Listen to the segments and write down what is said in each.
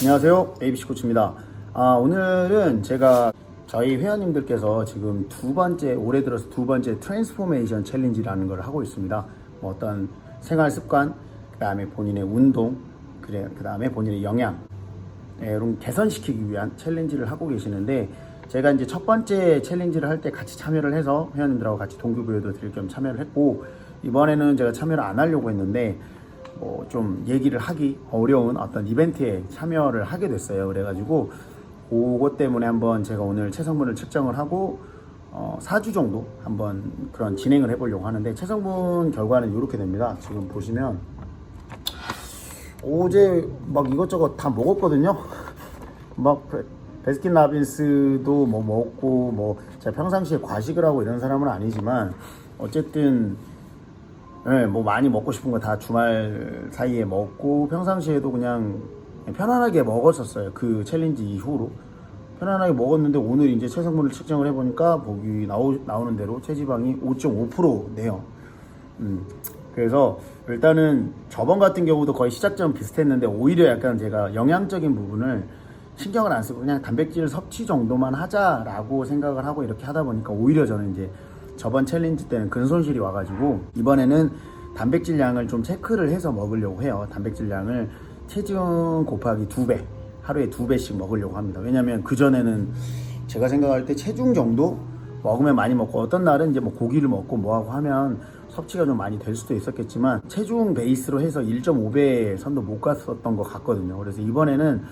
안녕하세요. ABC 코치입니다. 아, 오늘은 제가 저희 회원님들께서 지금 두 번째, 올해 들어서 두 번째 트랜스포메이션 챌린지라는 걸 하고 있습니다. 뭐 어떤 생활 습관, 그 다음에 본인의 운동, 그 다음에 본인의 영양, 예, 이런 개선시키기 위한 챌린지를 하고 계시는데 제가 이제 첫 번째 챌린지를 할 때 같이 참여를 해서 회원님들하고 같이 동기부여도 드릴 겸 참여를 했고 이번에는 제가 참여를 안 하려고 했는데 뭐좀 얘기를 하기 어려운 어떤 이벤트에 참여를 하게 됐어요. 그래가지고 그것 때문에 한번 제가 오늘 체성분을 측정을 하고 어, 4주 정도 한번 그런 진행을 해보려고 하는데 체성분 결과는 이렇게 됩니다. 지금 보시면 어제 막 이것저것 다 먹었거든요. 막 베- 베스킨 라빈스도 뭐 먹고 뭐 제가 평상시에 과식을 하고 이런 사람은 아니지만 어쨌든 예, 뭐 많이 먹고 싶은 거 다 주말 사이에 먹고 평상시에도 그냥 편안하게 먹었었어요. 그 챌린지 이후로 편안하게 먹었는데 오늘 이제 체성분을 측정을 해보니까 보기 나오, 나오는 대로 체지방이 5.5%네요. 음, 그래서 일단은 저번 같은 경우도 거의 시작점 비슷했는데 오히려 약간 제가 영양적인 부분을 신경을 안 쓰고 그냥 단백질 섭취 정도만 하자라고 생각을 하고 이렇게 하다 보니까 오히려 저는 이제 저번 챌린지 때는 근손실이 와가지고 이번에는 단백질 양을 좀 체크를 해서 먹으려고 해요. 단백질 양을 체중 곱하기 두 배, 하루에 두 배씩 먹으려고 합니다. 왜냐면 그전에는 제가 생각할 때 체중 정도 먹으면 많이 먹고 어떤 날은 이제 뭐 고기를 먹고 뭐하고 하면 섭취가 좀 많이 될 수도 있었겠지만 체중 베이스로 해서 1.5배 선도 못 갔었던 것 같거든요. 그래서 이번에는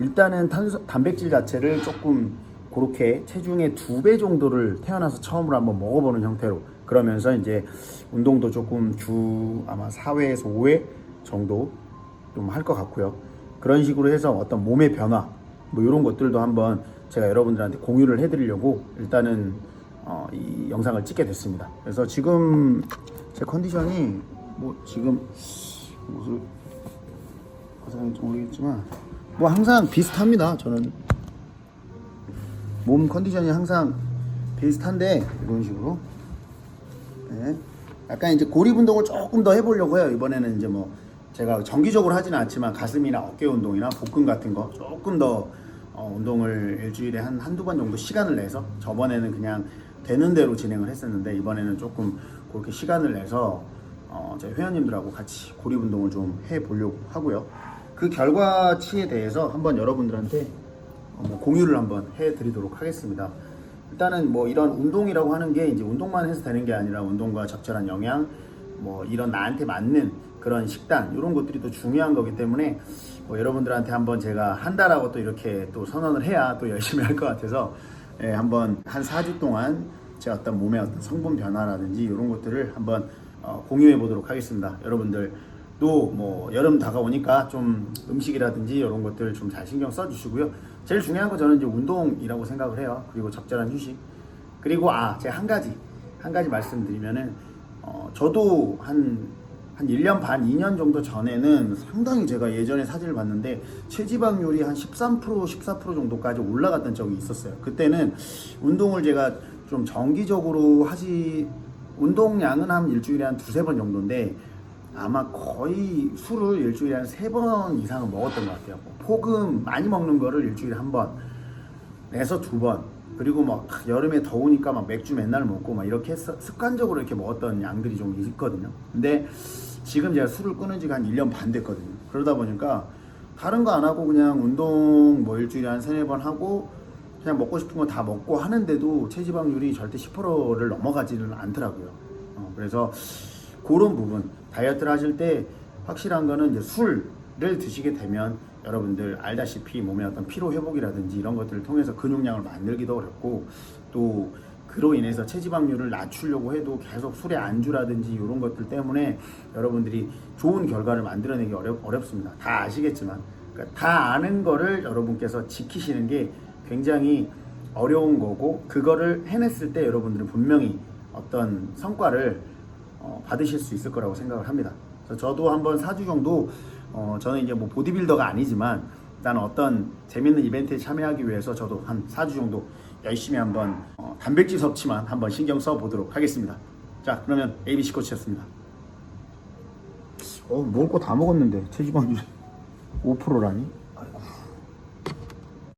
일단은 탄수, 단백질 자체를 조금 그렇게 체중의 두 배 정도를 태어나서 처음으로 한번 먹어보는 형태로 그러면서 이제 운동도 조금 주 아마 4회에서 5회 정도 좀 할 것 같고요. 그런 식으로 해서 어떤 몸의 변화 뭐 이런 것들도 한번 제가 여러분들한테 공유를 해드리려고 일단은 어, 이 영상을 찍게 됐습니다. 그래서 지금 제 컨디션이 뭐 지금 무슨 화장인지 모르겠지만 뭐 항상 비슷합니다. 저는 몸 컨디션이 항상 비슷한데 이런 식으로 네. 약간 이제 고립 운동을 조금 더 해보려고 해요. 이번에는 이제 뭐 제가 정기적으로 하지는 않지만 가슴이나 어깨 운동이나 복근 같은 거 조금 더 어, 운동을 일주일에 한 한두 번 정도 시간을 내서 저번에는 그냥 되는 대로 진행을 했었는데 이번에는 조금 그렇게 시간을 내서 어, 저희 회원님들하고 같이 고립 운동을 좀 해보려고 하고요. 그 결과치에 대해서 한번 여러분들한테 공유를 한번 해드리도록 하겠습니다. 일단은 뭐 이런 운동이라고 하는 게 이제 운동만 해서 되는 게 아니라 운동과 적절한 영양, 뭐 이런 나한테 맞는 그런 식단 이런 것들이 또 중요한 거기 때문에 뭐 여러분들한테 한번 제가 한다라고 또 이렇게 또 선언을 해야 또 열심히 할 것 같아서 예, 한번 한 4주 동안 제 어떤 몸의 어떤 성분 변화라든지 이런 것들을 한번 어, 공유해 보도록 하겠습니다. 여러분들 또 뭐 여름 다가오니까 좀 음식이라든지 이런 것들 좀 잘 신경 써 주시고요. 제일 중요한 거 저는 이제 운동이라고 생각을 해요. 그리고 적절한 휴식. 그리고 아, 제가 한 가지 한 가지 말씀드리면은 어, 저도 한 한 1년 반, 2년 정도 전에는 상당히 제가 예전에 사진을 봤는데 체지방률이 한 13%, 14% 정도까지 올라갔던 적이 있었어요. 그때는 운동을 제가 좀 정기적으로 하시 운동량은 한 일주일에 한 두세 번 정도인데 아마 거의 술을 일주일에 한 세 번 이상은 먹었던 것 같아요. 뭐 폭음 많이 먹는 거를 일주일에 한 번, 내서 두 번. 그리고 막 여름에 더우니까 막 맥주 맨날 먹고 막 이렇게 습- 습관적으로 이렇게 먹었던 양들이 좀 있거든요. 근데 지금 제가 술을 끊은 지가 한 1년 반 됐거든요. 그러다 보니까 다른 거 안 하고 그냥 운동 뭐 일주일에 한 세네 번 하고 그냥 먹고 싶은 거 다 먹고 하는데도 체지방률이 절대 10%를 넘어가지는 않더라고요. 어, 그래서 그런 부분 다이어트를 하실 때 확실한 거는 이제 술을 드시게 되면 여러분들 알다시피 몸의 어떤 피로 회복이라든지 이런 것들을 통해서 근육량을 만들기도 어렵고 또 그로 인해서 체지방률을 낮추려고 해도 계속 술의 안주라든지 이런 것들 때문에 여러분들이 좋은 결과를 만들어내기 어렵, 어렵습니다. 다 아시겠지만 그러니까 다 아는 거를 여러분께서 지키시는 게 굉장히 어려운 거고 그거를 해냈을 때 여러분들은 분명히 어떤 성과를 어, 받으실 수 있을 거라고 생각을 합니다. 저도 한번 4주 정도 어, 저는 이제 뭐 보디빌더가 아니지만 일단 어떤 재밌는 이벤트에 참여하기 위해서 저도 한 4주 정도 열심히 한번 어, 단백질 섭취만 한번 신경 써 보도록 하겠습니다. 자, 그러면 ABC 코치였습니다. 어, 먹을 거 다 먹었는데 체지방률 5%라니?